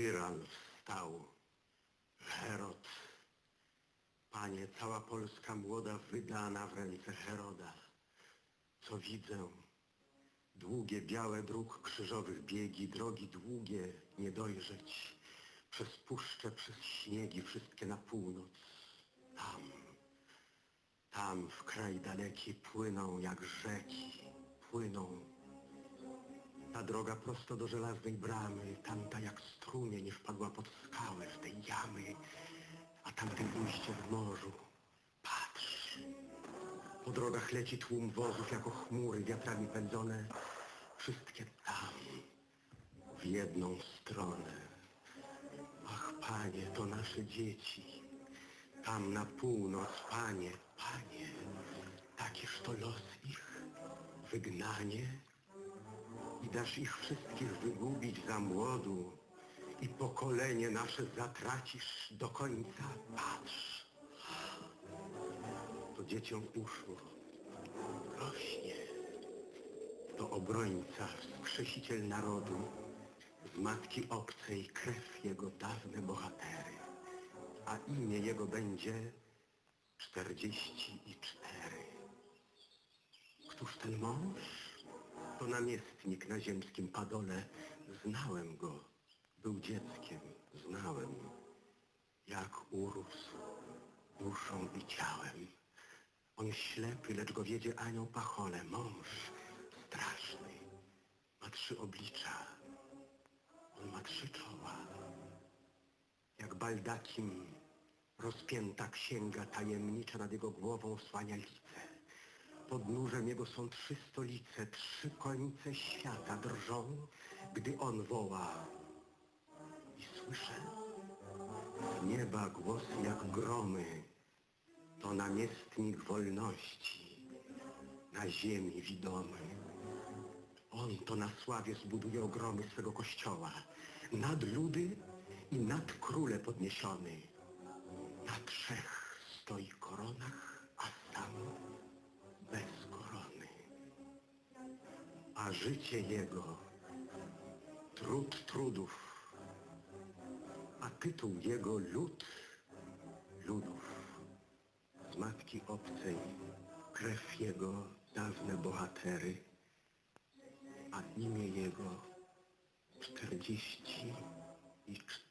Tyran wstał. Herod. Panie, cała Polska młoda wydana w ręce Heroda. Co widzę? Długie, białe dróg krzyżowych biegi, drogi długie, nie dojrzeć. Przez puszcze, przez śniegi, wszystkie na północ. Tam, tam w kraj daleki płyną jak rzeki, płyną. Ta droga prosto do żelaznej bramy, tamta jak strumień nie wpadła pod skałę w tej jamy, a tamtym ujście w morzu. Patrz, po drogach leci tłum wozów jako chmury wiatrami pędzone, wszystkie tam, w jedną stronę. Ach, panie, to nasze dzieci. Tam na północ, panie, panie, takiż to los ich, wygnanie dasz ich wszystkich wygubić za młodu i pokolenie nasze zatracisz do końca. Patrz, to dzieciom uszło, rośnie. To obrońca, wskrzesiciel narodu, z matki obcej krew jego dawne bohatery, a imię jego będzie czterdzieści i cztery. Któż ten mąż? To namiestnik na ziemskim padole. Znałem go. Był dzieckiem. Znałem. Jak urósł duszą i ciałem. On ślepy, lecz go wiedzie anioł pachole. Mąż straszny. Ma trzy oblicza. On ma trzy czoła. Jak baldakim rozpięta księga tajemnicza nad jego głową słania lice. Pod nóżem jego są trzy stolice, trzy końce świata drżą, gdy on woła. I słyszę z nieba głosy jak gromy. To namiestnik wolności, na ziemi widomy. On to na sławie zbuduje ogromy swego kościoła, nad ludy i nad króle podniesiony. Na trzech stoi koronach, a sam Życie jego trud trudów, a tytuł jego lud ludów. Z matki obcej krew jego dawne bohatery, a imię jego czterdzieści i cztery.